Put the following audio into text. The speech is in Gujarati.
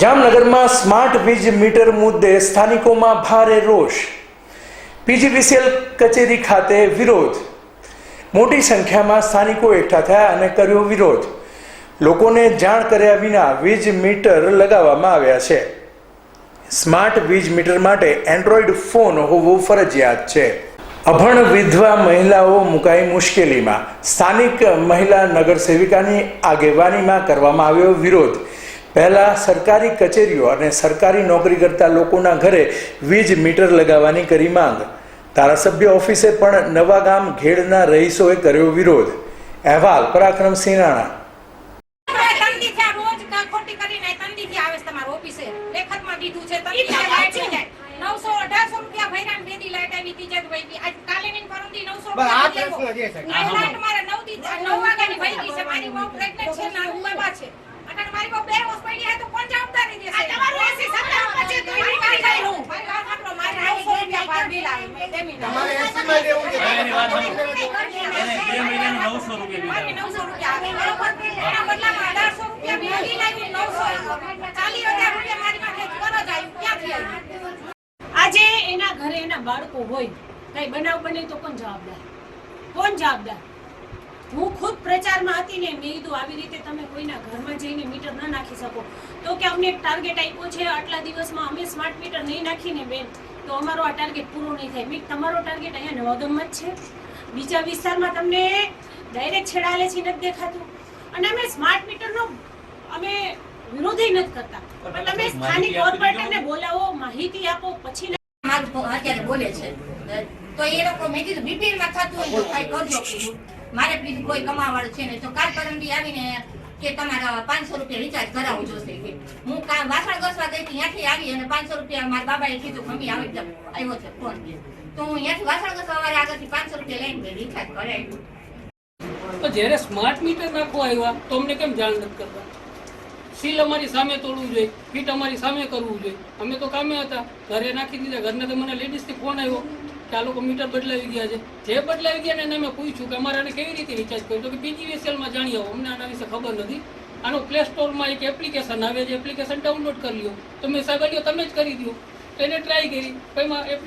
જામનગરમાં સ્માર્ટ વીજ મીટર મુદ્દે સ્થાનિકોમાં ભારે રોષ. પીજીવીસીએલ કચેરી ખાતે વિરોધ. મોટી સંખ્યામાં સ્થાનિકો એકઠા થયા અને કર્યો વિરોધ. લોકોને જાણ કર્યા વિના વીજ મીટર લગાવવામાં આવ્યા છે. સ્માર્ટ વીજ મીટર માટે એન્ડ્રોઈડ ફોન હોવો ફરજિયાત છે. અભણ વિધવા મહિલાઓ મુકાઈ મુશ્કેલીમાં. સ્થાનિક મહિલા નગર સેવિકાની આગેવાનીમાં કરવામાં આવ્યો વિરોધ. પહેલા સરકારી કચેરીઓ અને સરકારી નોકરી કરતા લોકોના ઘરે વીજ મીટર લગાવવાની કરી માંગ ધારાસભ્ય ઓફિસે પણ નવા ગામ ઘેડના રહીશોએ કર્યો વિરોધ અહેવાલ પરાક્રમસિંહ રાણા તંદીથી આ રોજ કા- ખોટી કરીને તંદીથી આવે છે તમારા ઓફિસે. લેખતમાં દીધું છે, તંદીથી લાઈટ વહી જાય. 900, 1800 રૂપિયા ભર્યા ને બે દી લાઈટ આવી, ત્રીજે દી વહી ગઈ. આજ કાલે ને પરમ દી 900 બસ આ રૂપિયા ફેસલો જે છે. દેવો. આ લાઈટ મારે નવ વાગ્યાની વહી છે. મારી બહુ pregnant છે, નાનું બાબા છે. બિલ આવે. મેં દેમી ના. તમારે એસીમાં રહેવું છે. એની વાત એને બે મહિનાનું 900 રૂપિયા મારે બિલ 900 રૂપિયા એના બદલામાં 1800 રૂપિયા બિલ બિલ આવ્યું, 900. હજાર રૂપિયા મારી પાસે કરજ આવ્યું. ક્યાંથી આવ્યું? આજે એના ઘરે એના બાળકો હોય કઈ બનાવ બને તો કોણ જવાબદાર કોણ જવાબદાર હું ખુદ પ્રચારમાં હતી ને મેં કીધું આવી રીતે તમે કોઈના ઘરમાં જઈને મીટર ન નાખી શકો. તો કે અમને એક ટાર્ગેટ આપ્યો છે આટલા દિવસમાં અમે સ્માર્ટ મીટર નહીં નાખીને બેન તો અમારો આ ટાર્ગેટ પૂરો નહીં થાય. મેં તમારો ટાર્ગેટ અહીંયા નવાગમમાં જ છે. બીજા વિસ્તારમાં તમને ડાયરેક્ટ છેડાલે છે નથી દેખાતું. અને અમે સ્માર્ટ મીટરનો અમે વિરોધય નથી કરતા. પણ તમે સ્થાનિક કોર્પોરેટરને બોલાવો માહિતી આપો પછી અત્યારે બોલે છે. તો એ લોકો મેં કીધું બીપીએલમાં થતું હોય તો કઈ કરજો. મારે બીજું કોઈ કમાવાળું છે ને તો કાલ પરમદી આવીને કે તમારા પાંચસો રૂપિયા રિચાર્જ કરાવવું જોશે કે હું કા વાસણ ઘસવા ગઈ ત્યાંથી આવી અને પાંચસો રૂપિયા મારા બાબાએ કીધું મમ્મી આવી આવ્યો છે ફોન તો હું ત્યાંથી વાસણ ઘસવા વાળા આગળથી પાંચસો રૂપિયા લઈને રિચાર્જ કરાવ્યું તો જ્યારે સ્માર્ટ મીટર નાખવા આવ્યા, તો અમને કેમ જાણ નથી કરતા? સીલ અમારી સામે તોડવું જોઈએ, ફીટ અમારી સામે કરવું જોઈએ. અમે તો કામે હતા, ઘરે નાખી દીધા, ઘરના તો મને લેડીઝથી ફોન આવ્યો. કે આ લોકો મીટર બદલાવી ગયા છે. જે બદલાવી ગયા ને એને અમે પૂછ્યું કે અમારે આને કેવી રીતે રિચાર્જ કર્યું? તો કે પીજીવીએસએલમાં જાણી આવો. અમને આના વિશે ખબર નથી. આનો પ્લે સ્ટોરમાં એક એપ્લિકેશન આવે છે. એપ્લિકેશન ડાઉનલોડ કરી લ્યો. તો મેં સાહેબ તમે જ કરી દો એને ટ્રાય કરી. એમાં એપ્લિકેશન